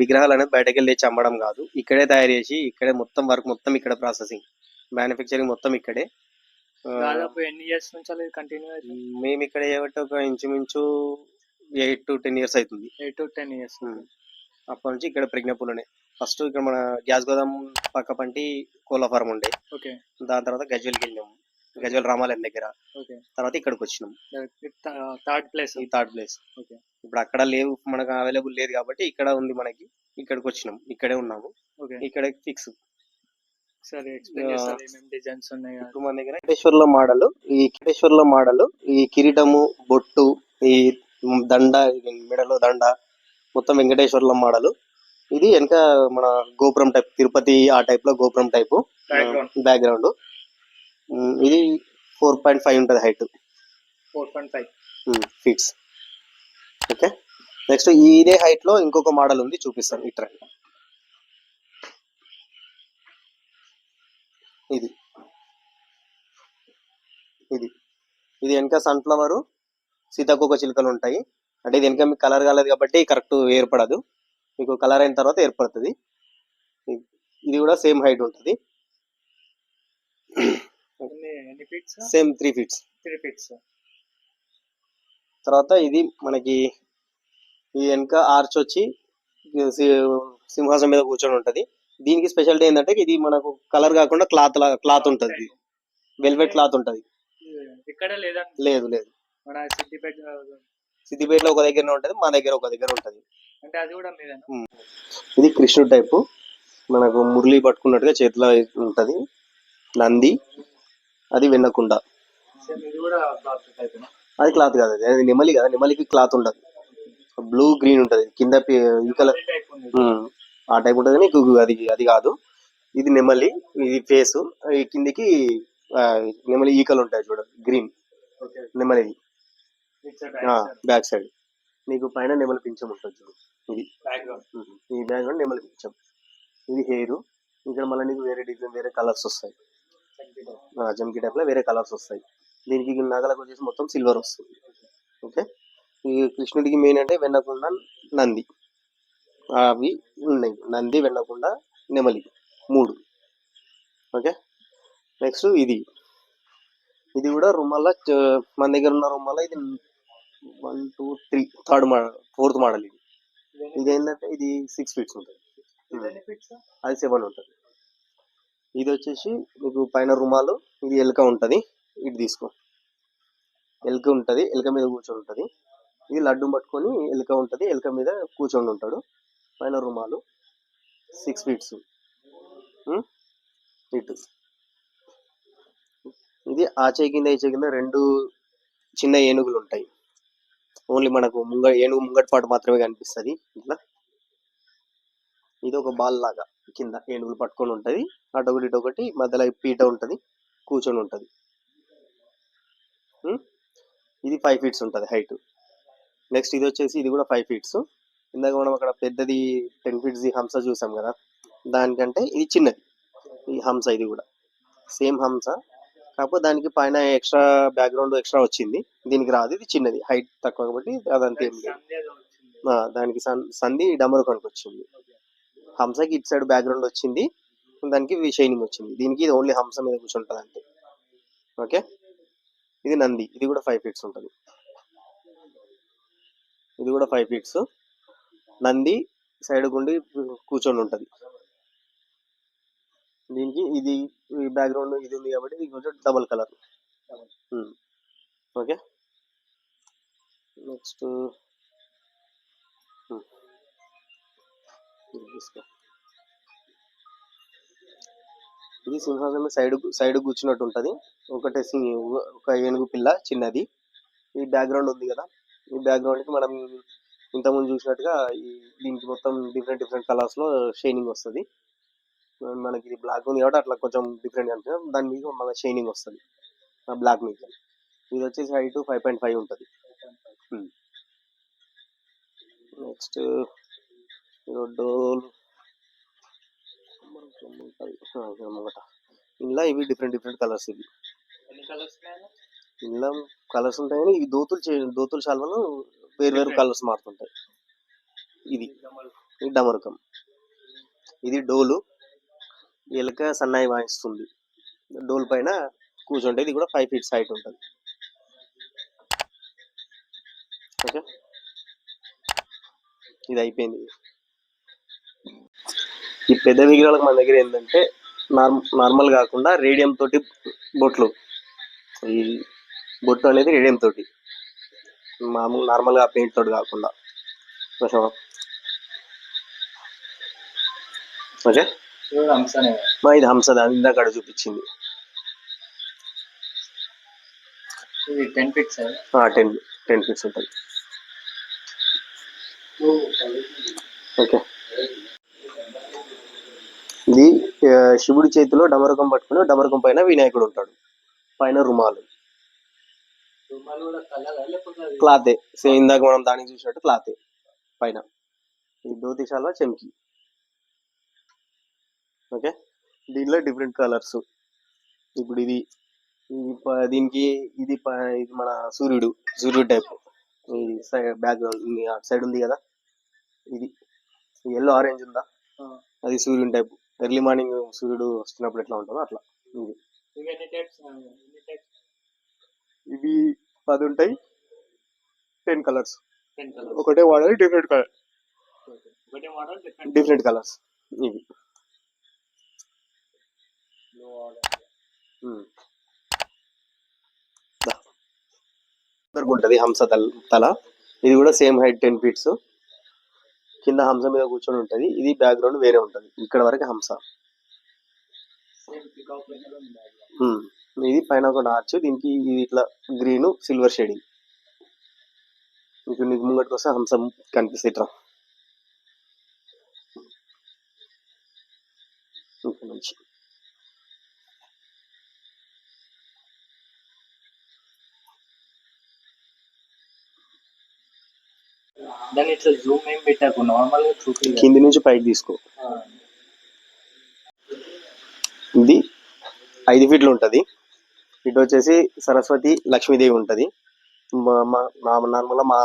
విగ్రహాలు అనేది బయటకు వెళ్ళి అమ్మడం కాదు. ఇక్కడే తయారు చేసి ఇక్కడే మొత్తం వర్క్ మొత్తం ఇక్కడ ప్రాసెసింగ్. మ్యానుఫ్యాక్చరింగ్ మొత్తం ఇక్కడే. దాదాపు ఎన్ని ఇయర్స్ నుంచి కంటిన్యూ మేము ఇక్కడ చేయబట్టి ఒక ఇంచుమించు ఎయిట్ టు టెన్ ఇయర్స్ అవుతుంది. Eight to ten years. అప్పటి నుంచి ఇక్కడ ప్రజ్ఞాపూర్లోనే ఫస్ట్ ఇక్కడ మన గ్యాస్ గోదాం పక్క పంటి కోళ్ళ ఫారం ఉండే. ఓకే. దాని తర్వాత గజ్వెల్కి వెళ్ళాము గజ్వెల్ రామాలయం దగ్గర. ఓకే. తర్వాత ఇక్కడికి వచ్చినాం. థర్డ్ ప్లేస్ ఈ థర్డ్ ప్లేస్ ఓకే. ఇప్పుడు అక్కడ లేవు మనకు అవైలబుల్ లేదు కాబట్టి ఇక్కడ ఉంది మనకి. ఇక్కడికి వచ్చినాం ఇక్కడే ఉన్నాము. ఇక్కడ ఫిక్స్ సరే డిజైన్స్ ఉన్నాయి ఇప్పుడు మన దగ్గర వెంకటేశ్వర్ల మోడల్ ఈ వెంకటేశ్వర్ల మోడల్ ఈ కిరీటము బొట్టు ఈ దండ మెడలో దండ మొత్తం వెంకటేశ్వర్ల మోడల్. ఇది వెనక మన గోపురం టైప్ తిరుపతి ఆ టైప్లో గోపురం టైపు. బ్యాక్గ్రౌండ్ ఇది ఫోర్ పాయింట్ ఫైవ్ ఉంటుంది height four point five feets okay? Next ఇదే హైట్లో ఇంకొక మోడల్ ఉంది చూపిస్తాను ఇట్రా ఇది. ఇది. ఇది వెనక సన్ఫ్లవర్ సీతాకోక చిలుకలు ఉంటాయి. అంటే ఇది వెనక మీకు కలర్ కాలేదు కాబట్టి కరెక్ట్ ఏర్పడదు. మీకు కలర్ అయిన తర్వాత ఏర్పడుతుంది. ఇది- కూడా సేమ్ హైట్ ఉంటుంది. Same three feets. Three feets. తర్వాత ఇది మనకి ఈ వెనక ఆర్చ్ వచ్చి సింహాసనం మీద కూర్చొని ఉంటది. దీనికి స్పెషాలిటీ ఏంటంటే ఇది మనకు కలర్ కాకుండా క్లాత్ క్లాత్ ఉంటది. వెల్వెట్ క్లాత్ ఉంటది. లేదు? లేదు సిద్దిపేటలో ఒక దగ్గర ఉంటది మా దగ్గర ఒక దగ్గర ఉంటది. ఇది కృష్ణుడు టైపు. మనకు మురళి పట్టుకున్నట్టుగా చేతిలో ఉంటది. నంది. అది వెన్నకుండ. అది క్లాత్ కాదు అది అది నెమలి కదా నెమలికి క్లాత్ ఉండదు బ్లూ గ్రీన్ ఉంటది. కింద కలర్ ఆ టైప్ ఉంటుంది నీకు అది అది కాదు. ఇది నెమలి ఇది ఫేస్ ఈ కిందికి నెమలి ఈకలు ఉంటాయి చూడ గ్రీన్ నెమలి బ్యాక్ సైడ్ నీకు పైన నెమలి పింఛం ఉంటుంది చూడు ఇది. బ్యాక్గ్రౌండ్ ఈ బ్యాక్ నెమలి పింఛం. ఇది హెయిర్ ఇక్కడ మళ్ళీ నీకు వేరే డిజైన్ వేరే కలర్స్ వస్తాయి. జంకి టైప్లో వేరే కలర్స్ వస్తాయి. దీనికి నగలకు వచ్చేసి మొత్తం సిల్వర్ వస్తుంది. ఓకే? ఈ కృష్ణుడికి మెయిన్ అంటే వెన్నకుండా నంది. అవి ఉన్నాయి. నంది వెన్నకుండా నెమలి మూడు. ఓకే? నెక్స్ట్ ఇది. ఇది కూడా రుమాల మన దగ్గర ఉన్న రుమాల ఇది one two three third model fourth model ఇది. ఇది ఏంటంటే ఇది సిక్స్ ఫీట్స్ ఉంటుంది. ఫీట్స్ అది సెవెన్ ఉంటుంది. ఇది వచ్చేసి మీకు పైన రుమాలు ఇది ఎలుక ఉంటుంది. ఇటు తీసుకో. ఎలుక ఉంటుంది ఎలుక మీద కూర్చొని ఉంటుంది. ఇది లడ్డు పట్టుకొని ఎలుక ఉంటుంది ఎలుక మీద కూర్చొని ఉంటాడు. పైన రుమాలు సిక్స్ ఫీట్స్ ఇటు. ఇది ఆచే కింద ఈచే కింద రెండు చిన్న ఏనుగులు ఉంటాయి. ఓన్లీ మనకు ముంగ ఏనుగు ముంగటి పాటు మాత్రమే కనిపిస్తుంది. ఇట్లా. ఇది ఒక బాల్ లాగా కింద ఏనుగులు పట్టుకొని ఉంటది. అటొకటి ఇటొకటి మధ్యలో పీట ఉంటుంది కూర్చొని ఉంటుంది. ఇది ఫైవ్ ఫీట్స్ ఉంటది హైట్ నెక్స్ట్ ఇది వచ్చేసి ఇది కూడా ఫైవ్ ఫీట్స్ ఇందాక మనం అక్కడ పెద్దది టెన్ ఫీట్స్ హంస చూసాం కదా దానికంటే ఇది చిన్నది. ఈ హంస ఇది కూడా. సేమ్ హంస కాకపోతే దానికి పైన ఎక్స్ట్రా బ్యాక్గ్రౌండ్ ఎక్స్ట్రా వచ్చింది. దీనికి రాదు ఇది చిన్నది. హైట్ తక్కువ కాబట్టి అదంతా ఏం లేదు. దానికి సన్- సంధి డమరు కనుక వచ్చింది. హంసకి ఇటు సైడ్ బ్యాక్గ్రౌండ్ వచ్చింది దానికి షైనింగ్ వచ్చింది. దీనికి ఇది ఓన్లీ హంస మీద కూర్చుంటది అంతే ఓకే ఇది నంది. ఇది కూడా ఫైవ్ ఫీట్స్ ఉంటుంది. ఇది కూడా ఫైవ్ ఫీట్స్ నంది సైడ్ గుండి కూర్చొని ఉంటుంది. దీనికి ఇది బ్యాక్గ్రౌండ్ ఇది ఉంది కాబట్టి ఇది కొంచెం డబల్ కలర్ ఓకే నెక్స్ట్ తీసుకో ఇది సింహాసనం సైడ్ సైడ్ కూర్చున్నట్టు ఉంటుంది. ఒకటే ఒక ఏనుగు పిల్ల చిన్నది. ఈ బ్యాక్గ్రౌండ్ ఉంది కదా. ఈ బ్యాక్గ్రౌండ్కి మనం ఇంతకుముందు చూసినట్టుగా ఈ దీనికి మొత్తం డిఫరెంట్ డిఫరెంట్ కలర్స్లో షైనింగ్ వస్తుంది. మనకి ఇది బ్లాక్ ఉంది కాబట్టి అట్లా కొంచెం డిఫరెంట్ కనిపిస్తుంది దాని మీద మళ్ళీ షైనింగ్ వస్తుంది. ఆ బ్లాక్ మీద. ఇది వచ్చేసి హైట్ ఫైవ్ పాయింట్ ఫైవ్ ఉంటుంది. నెక్స్ట్ డోల్ ముంగట ఇలా ఇవి డిఫరెంట్ డిఫరెంట్ కలర్స్ ఇవి. ఎన్ని కలర్స్ ఉంటాయి కానీ ఇవి దోతులు దోతుల శాల్వలు వేరు వేరు కలర్స్ మారుతుంటాయి. ఇది. ఇది డమరుకం. ఇది డోలు. ఎలుక సన్నాయి వాయిస్తుంది. డోల్ పైన కూర్చుంటే ఇది కూడా ఫైవ్ ఫీట్స్ హైట్ ఉంటుంది. ఓకే? ఇది అయిపోయింది. ఈ పెద్ద విగ్రహాలకు మన దగ్గర ఏంటంటే నార్మ్ నార్మల్ కాకుండా రేడియం తోటి బొట్లు. ఈ బొట్టు అనేది రేడియం తోటి. మామూలు నార్మల్గా పెయింట్ తోటి కాకుండా. కొంచెం ఓకే? ఇది ఇది హంసద ఇందాక అక్కడ చూపించింది. ఇది ten feets ten ten feets ఉంటుంది. ఓకే. శివుడి చేతిలో డమరుకం పట్టుకుని డమరుకం పైన వినాయకుడు ఉంటాడు. పైన రుమాలు. క్లాతే. సేమ్ ఇందాక మనం దానికి చూసినట్టు క్లాతే పైన. ఇది ధోతిశాల చెంకి ఓకే? దీనిలో డిఫరెంట్ కలర్స్. ఇప్పుడు ఇది ఇది దీనికి ఇది ఇది మన సూర్యుడు. సూర్యుడు టైప్. ఈ సైడ్ బ్యాక్గ్రౌండ్ సైడ్ ఉంది కదా? ఇది. ఎల్లో ఆరెంజ్ ఉందా. అది సూర్యుని టైప్. ఎర్లీ మార్నింగ్ సూర్యుడు వస్తున్నప్పుడు ఎట్లా ఉంటుందో అట్లా. ఇది. ఇవి పది ఉంటాయి. టెన్ కలర్స్ ఒకటే వాడాలి డిఫరెంట్ కలర్ డిఫరెంట్ కలర్స్ ఇవి. ఉంటుంది హంస తల. ఇది కూడా సేమ్ హైట్ టెన్ ఫీట్స్ కింద హంస మీద కూర్చొని ఉంటుంది. ఇది బ్యాక్గ్రౌండ్ వేరే ఉంటుంది. ఇక్కడ వరకు హంస. ఇది పైన ఒక ఆర్చ్ దీనికి ఇది ఇట్లా గ్రీన్ సిల్వర్ షేడింగ్ ఇప్పుడు నీకు ముంగటికి వస్తే హంసం కనిపిస్తుంది ఇట్లా. మంచి నుంచి దాన్ని ఇట్లా జూమ్ ఏం పెట్టాకు నార్మల్గా చూపి కింది నుంచి పైకి తీసుకో. ఇది ఐదు ఫీట్లు ఉంటుంది. ఇటు వచ్చేసి సరస్వతి లక్ష్మీదేవి ఉంటుంది. నార్మల్గా మా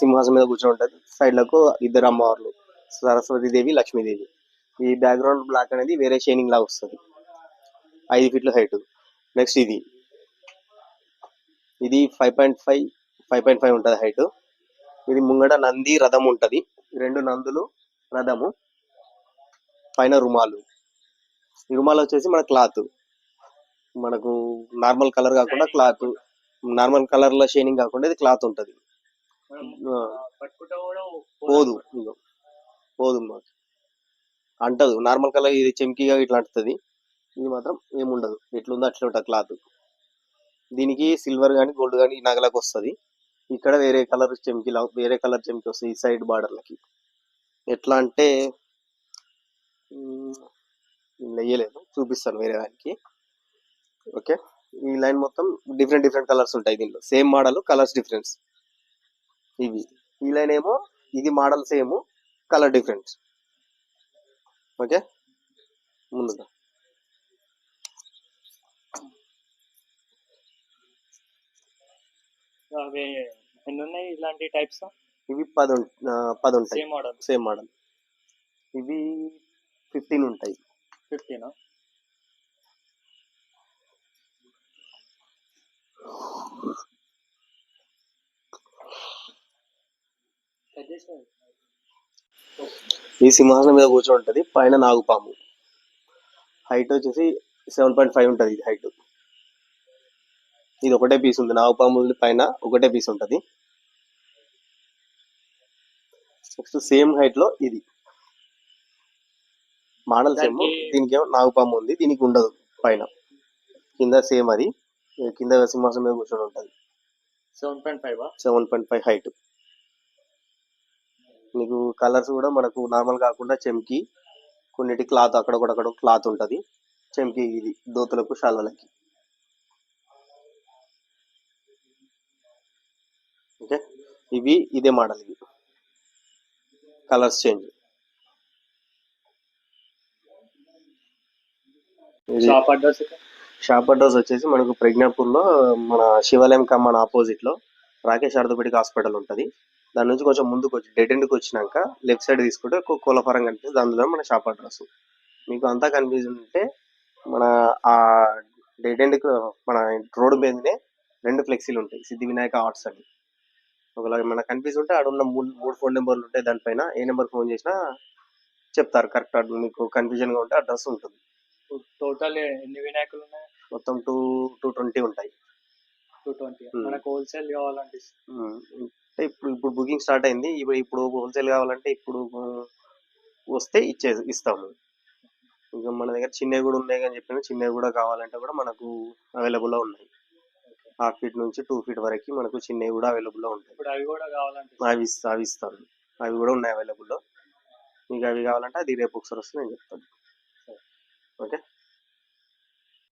సింహాసం మీద కూర్చొని ఉంటుంది. సైడ్లకు ఇద్దరు అమ్మవార్లు. సరస్వతి దేవి లక్ష్మీదేవి. ఈ బ్యాక్గ్రౌండ్ బ్లాక్ అనేది వేరే షైనింగ్ లాగా వస్తుంది. ఐదు ఫీట్ల హైట్ నెక్స్ట్ ఇది. ఇది five point five five point five ఉంటుంది హైట్ ఇది ముంగడ నంది రథం ఉంటుంది. రెండు నందులు రథము పైన రుమాలు. ఈ రుమాలు వచ్చేసి మన క్లాత్. మనకు నార్మల్ కలర్ కాకుండా క్లాత్. నార్మల్ కలర్లో షైనింగ్ కాకుండా ఇది క్లాత్ ఉంటది. పోదు. పోదు మాకు. అంటదు. నార్మల్ కలర్ ఇది చెంకిగా ఇట్లా అంటుతుంది. ఇది మాత్రం ఏముండదు. ఎట్లుందో అట్లా ఉంటుంది క్లాత్. దీనికి సిల్వర్ కానీ గోల్డ్ కానీ నగలకు వస్తుంది. ఇక్కడ వేరే కలర్ చెంకి వేరే కలర్ చెంకి వస్తుంది ఈ సైడ్ బార్డర్లకి ఎట్లా అంటే వేయలేదు చూపిస్తాను వేరే దానికి. ఓకే? ఈ లైన్ మొత్తం డిఫరెంట్ డిఫరెంట్ కలర్స్ ఉంటాయి దీనిలో. సేమ్ మోడల్ కలర్స్ డిఫరెన్స్ ఇవి. ఈ లైన్ ఏమో ఇది model same colour difference okay? ముందుగా అదే ఎన్ని ఉన్నాయి ఇలాంటి టైప్స్ ఇవి పది పది ఉంటాయి. సేమ్ మోడల్ సేమ్ మోడల్ ఇవి ఫిఫ్టీన్ ఉంటాయి. ఫిఫ్టీన్ ఈ సింహాసనం మీద కూర్చొని ఉంటది పైన నాగుపాము. హైట్ వచ్చేసి సెవెన్ పాయింట్ ఫైవ్ ఉంటుంది ఇది హైట్ ఇది ఒకటే పీస్ ఉంది నాగుపాము పైన ఒకటే పీస్ ఉంటది. నెక్స్ట్ సేమ్ హైట్లో ఇది. మోడల్ సేమ్ దానికి- ఏమో నాగుపాము ఉంది దీనికి ఉండదు పైన. కింద సేమ్ అది. కింద సింహాసనం మీద కూర్చొని ఉంటది. Seven point five? Seven point five height. మీకు కలర్స్ కూడా మనకు నార్మల్ కాకుండా చెంకి కొన్నిటి క్లాత్ అక్కడ కూడా అక్కడ క్లాత్ ఉంటది. చెంకి ఇది దోతులకు షాల్వలకి ఓకే? ఇవి ఇదే మోడల్ ఇవి. Colours change. Shop address shop address వచ్చేసి మనకు ప్రజ్ఞాపూర్లో మన శివాలయం కమ్మన్ ఆపోజిట్లో రాకేష్ ఆర్థోపెడిక్ హాస్పిటల్ ఉంటది. దాని నుంచి కొంచెం ముందుకు వచ్చి డెడ్ ఎండ్కి వచ్చినాక లెఫ్ట్ సైడ్ తీసుకుంటే ఒక కోలఫారం కనిపిస్తుంది. అందులో మన షాప్ అడ్రస్ మీకు అంతా కన్ఫ్యూజన్ ఉంటే మన ఆ డెడ్ ఎండ్కి మన రోడ్డు మీదనే రెండు ఫ్లెక్సీలు ఉంటాయి. సిద్ధి వినాయక ఆర్ట్స్ అని. ఒకవేళ మనకు కన్ఫ్యూజ్ ఉంటే ఆడ ఉన్న మూడు మూడు ఫోన్ నెంబర్లు ఉంటాయి దానిపైన. ఏ నెంబర్ ఫోన్ చేసినా చెప్తారు. కరెక్ట్ మీకు కన్ఫ్యూజన్గా ఉంటే అడ్రస్ ఉంటుంది. టోటల్ ఎన్ని వినాయకులు ఉన్నాయి? మొత్తం టూ టూ ట్వంటీ ఉంటాయి. Two twenty Hmm. మనకు హోల్సేల్ కావాలంటే. ఉమ్, అంటే ఇప్పుడు ఇప్పుడు బుకింగ్ స్టార్ట్ అయింది. ఇప్పుడు ఇప్పుడు హోల్సేల్ కావాలంటే ఇప్పుడు వస్తే ఇచ్చే ఇస్తాము. ఇంకా మన దగ్గర చిన్నవి కూడా ఉన్నాయి కానీ చెప్పిన చిన్నవి కూడా కావాలంటే కూడా మనకు అవైలబుల్లో ఉన్నాయి. హాఫ్ ఫీట్ నుంచి టూ ఫీట్ వరకు మనకు చిన్నవి కూడా అవైలబుల్లో ఉంటాయి. ఇప్పుడు అవి కూడా కావాలంటే అవి ఇస్తా అవి ఇస్తాను. అవి కూడా ఉన్నాయి అవైలబుల్లో. మీకు అవి కావాలంటే అది రేపు ఒకసారి వస్తే నేను చెప్తాను. ఓకే?